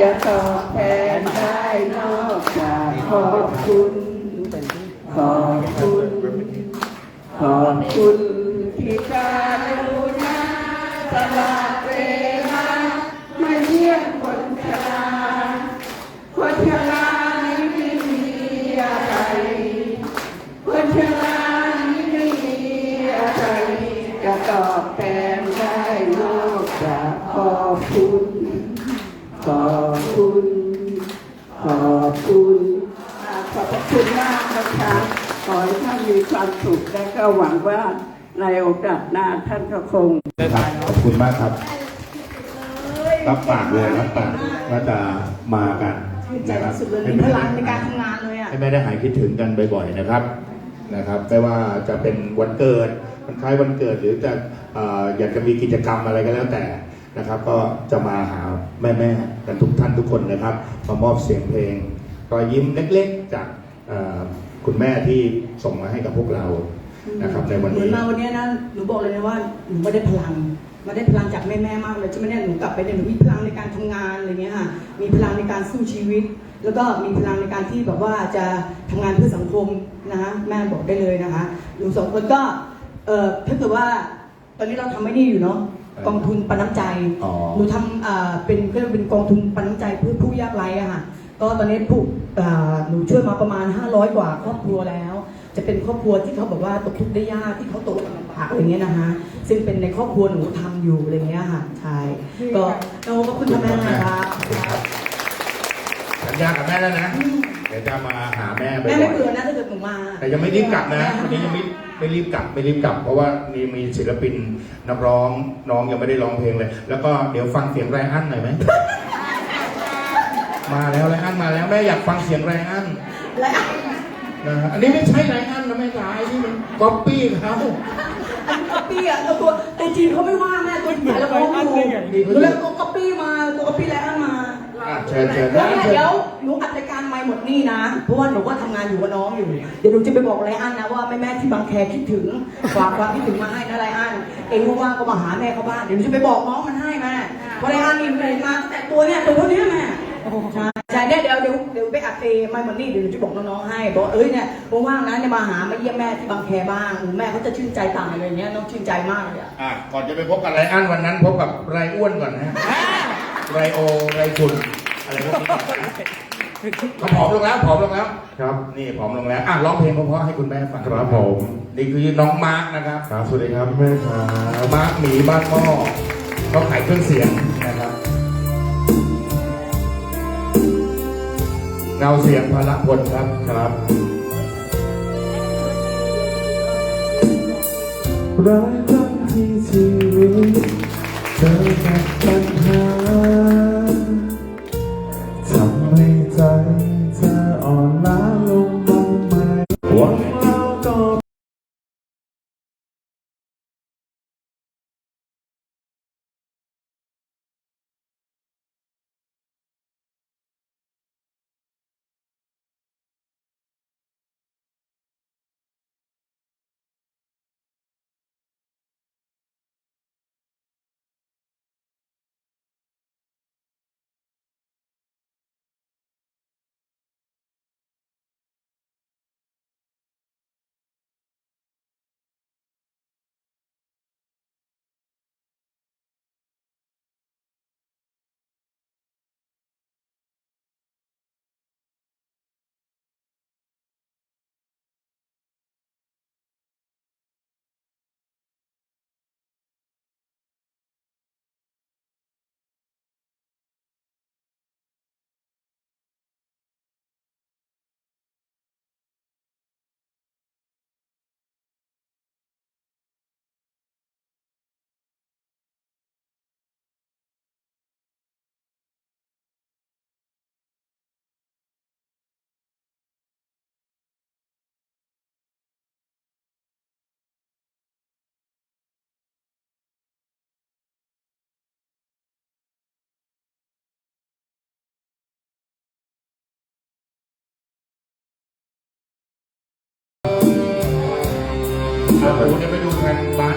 จะตอบแทนได้นอกจากขอบคุณ ขอบคุณ ขอบคุณที่การุณาตลอดเวลามาเยี่ยมคนชราคนชรานี้ไม่มีอะไรคนชรานี้ไม่มีอะไรจะตอบแทนได้นอกจากขอบคุณ ขอบคุณขอบคุณอ่าขอบพระคุณมากนะคะขอให้ท่านมีความสุขและก็หวังว่าในโอกาสหน้าท่านก็คงครับขอบคุณมากครับ รับปากเลยรับปากว่าจะมากันใจนะครับสุดเลยมีพลังในการทำงานเลยอะให้ไม่ได้หายคิดถึงกันบ่อยๆนะครับนะครับไม่ว่าจะเป็นวันเกิดวันคล้ายวันเกิดหรือจะเอ่ออยากจะมีกิจกรรมอะไรก็แล้วแต่ นะครับ ก็จะมาหาแม่ๆกันทุกท่านทุกคนนะครับ มามอบเสียงเพลงรอยยิ้มเล็กๆจากเอ่อคุณแม่ที่ส่งมาให้กับพวกเรานะครับในวันเหมือนนี้มาวันเนี้ยนะหนูบอกเลยนะว่าหนูไม่ได้พลังไม่ได้พลังจากแม่แม่ๆมากเลยใช่ไหมเนี่ยหนูกลับไปเนี่ยหนูมีพลังในการทำงานอะไรเงี้ยค่ะมีพลังในการสู้ชีวิต แล้วก็มีพลังในการที่แบบว่าจะทำงานเพื่อสังคมนะคะแม่บอกได้เลยนะคะหนูสองคนก็เอ่อถ้าเกิดว่าตอนนี้เราทำไม่นี่อยู่เนาะ กองทุนปันน้ำใจอ๋อ หนูทำเอ่อเป็นก็เป็นกองทุนปันน้ำใจเพื่อผู้ยากไร้อะค่ะก็ตอนนี้ผู้เอ่อหนูช่วยมาประมาณ 500 กว่าครอบครัวแล้ว จะเป็นครอบครัวที่เขาแบบว่าตกทุกข์ได้ยากที่เขาตกลำบากอะไรเงี้ยนะคะซึ่งเป็นในครอบครัวหนูทำอยู่อะไรเงี้ยค่ะใช่ก็โอ้ขอบคุณค่ะแม่นะครับ สัญญากับแม่แล้วนะ เดี๋ยวจะมาหาแม่ไปแม่ไม่เบื่อนะถ้าเกิดหนูมาแต่ยังไม่รีบกลับนะ วันนี้ยังไม่ ไม่รีบกลับไม่รีบกลับ เพราะว่ามีมีศิลปินนักร้องน้องยังไม่ได้ร้องเพลงเลย แล้วก็เดี๋ยวฟังเสียงไรอันหน่อยไหม มาแล้วไรอันมาแล้วแม่อยากฟังเสียงไรอันและนะฮะอันนี้ไม่ใช่ไรอันนะแม่จ๋าไอ้นี่มันก๊อปปี้เขาอันก๊อปปี้อะตัวตัวจริงเขาไม่ว่าแม่ตัวจริงแล้วเขาดูดูแล้วตัวก๊อปปี้มาตัวก๊อปปี้แล้วมา อะเชิญเชิญแล้วนะเนี่ยเชิญเดี๋ยวหนูอัดรายการไม่หมดนี่นะ เพราะว่าหนูก็ทำงานอยู่กับน้องอยู่ เดี๋ยวหนูจะไปบอกไรอันนะว่าแม่แม่ๆที่บางแคคิดถึงฝากความคิดถึงมาให้นะไรอันเองว่างๆก็มาหาแม่เขาบ้านเดี๋ยวหนูจะไปบอกน้องมันให้แม่เพราะไรอันนี่มันมาแต่ตัวเนี่ยตัวเท่านี้แม่ใช่ใช่เนี่ยเดี๋ยวเดี๋ยวเดี๋ยวไปอัดเอไม่หมดนี่เดี๋ยวหนูจะบอกน้องๆให้บอกเอ้ยเนี่ยว่างๆนะเนี่ยมาหามาเยี่ยมแม่ที่บางแคบ้างแม่เขาจะชื่นใจตายอะไรเงี้ยน้องชื่นใจมากเลยอะอะก่อนจะไปพบกับไรอันวันนั้นพบกับไรอ้วนก่อนนะ ไรโอไรคุณอะไรพวกนี้ก่อนนะเขาผอมลงแล้วผอมลงแล้ว ครับ นี่ผอมลงแล้วอะร้องเพลงเพราะๆให้คุณแม่ฟังครับผมนี่คือน้องมาร์กนะครับครับสวัสดีครับแม่ครับมาร์กหมีบ้านหม้อเขาขายเครื่องเสียงนะครับ เงาเสียงพละพลครับครับร้ายครั้งที่ชีวิตเจอกับปัญหา เราดูเนี่ยไปดูแผ่นบาน